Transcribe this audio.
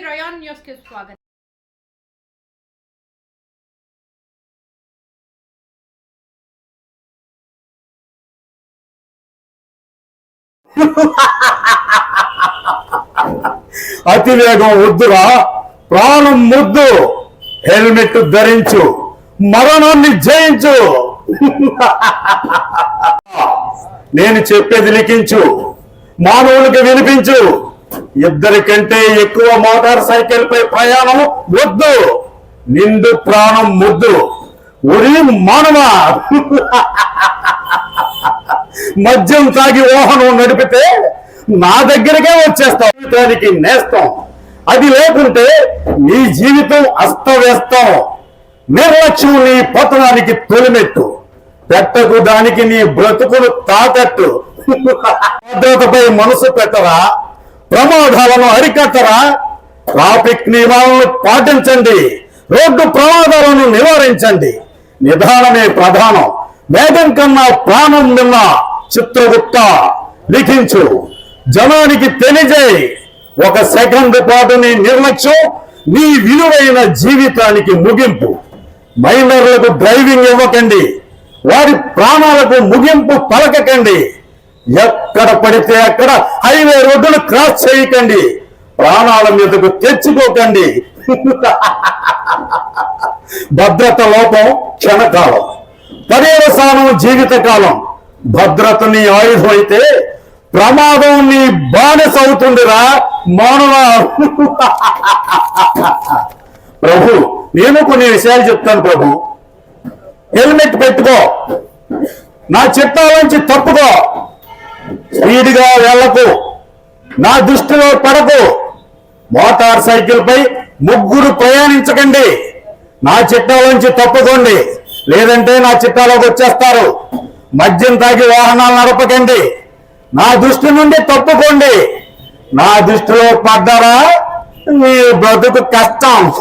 ప్రయాణ్ న్యూస్కి స్వాగతం అతివేగం వద్దురా ప్రాణం ముద్దు హెల్మెట్ ధరించు మరణాన్ని జయించు. నేను చెప్పేది లిఖించు మానవునికి వినిపించు. ఇద్దరికంటే ఎక్కువ మోటార్ సైకిల్ పై ప్రయాణం వద్దు. నిండు ప్రాణం ముద్దు. ఒరే మానవా! మద్యం తాగి ఊహనం నడిపితే నా దగ్గరకే వచ్చేస్తాం దానికి నేస్తాం. అది లేకుంటే నీ జీవితం అస్తవ్యస్తం. నిర్లక్ష్యం నీ పతనానికి తొలిమెట్టు. పెట్టకు దానికి నీ బ్రతుకులు తాకట్టు. భద్రతపై మనసు పెట్టరా? ప్రమాదాలను అరికట్టరా? ట్రాఫిక్ నియమాలను పాటించండి. రోడ్డు ప్రమాదాలను నివారించండి. నిదానమే ప్రధానం. వేగం కన్నా ప్రాణం నిన్న చిత్రగుప్త. లిఖించు. జనానికి తెలియజేయి. ఒక సెకండ్ పాటు నీ నిర్లక్ష్యం నీ విలువైన జీవితానికి ముగింపు. మైనర్లకు డ్రైవింగ్ ఇవ్వకండి. వారి ప్రాణాలకు ముగింపు పలకకండి. ఎక్కడ పడితే అక్కడ హైవే రోడ్డును క్రాస్ చేయకండి. ప్రాణాల మీదకు తెచ్చుకోకండి. భద్రత లోపం క్షణకాలం. పర్యవసానం జీవితకాలం. భద్రత నీ ఆయుధం అయితే ప్రమాదం నీ బానిస అవుతుందిరా మానవ. ప్రభు నేను కొన్ని విషయాలు చెప్తాను ప్రభు. హెల్మెట్ పెట్టుకో. నా చిట్టాలోంచి తప్పుకో. స్పీడ్గా వెళ్ళకు నా దృష్టిలో పడకు. మోటార్ సైకిల్ పై ముగ్గురు ప్రయాణించకండి. నా చిట్టాలోంచి తప్పుకోండి. లేదంటే నా చిట్టాలోకి వచ్చేస్తారు. మద్యం తాగి వాహనాలు నడపకండి. నా దృష్టి నుండి తప్పుకోండి. నా దృష్టిలో పడ్డారా? మీ బ్రతుకు కష్టం.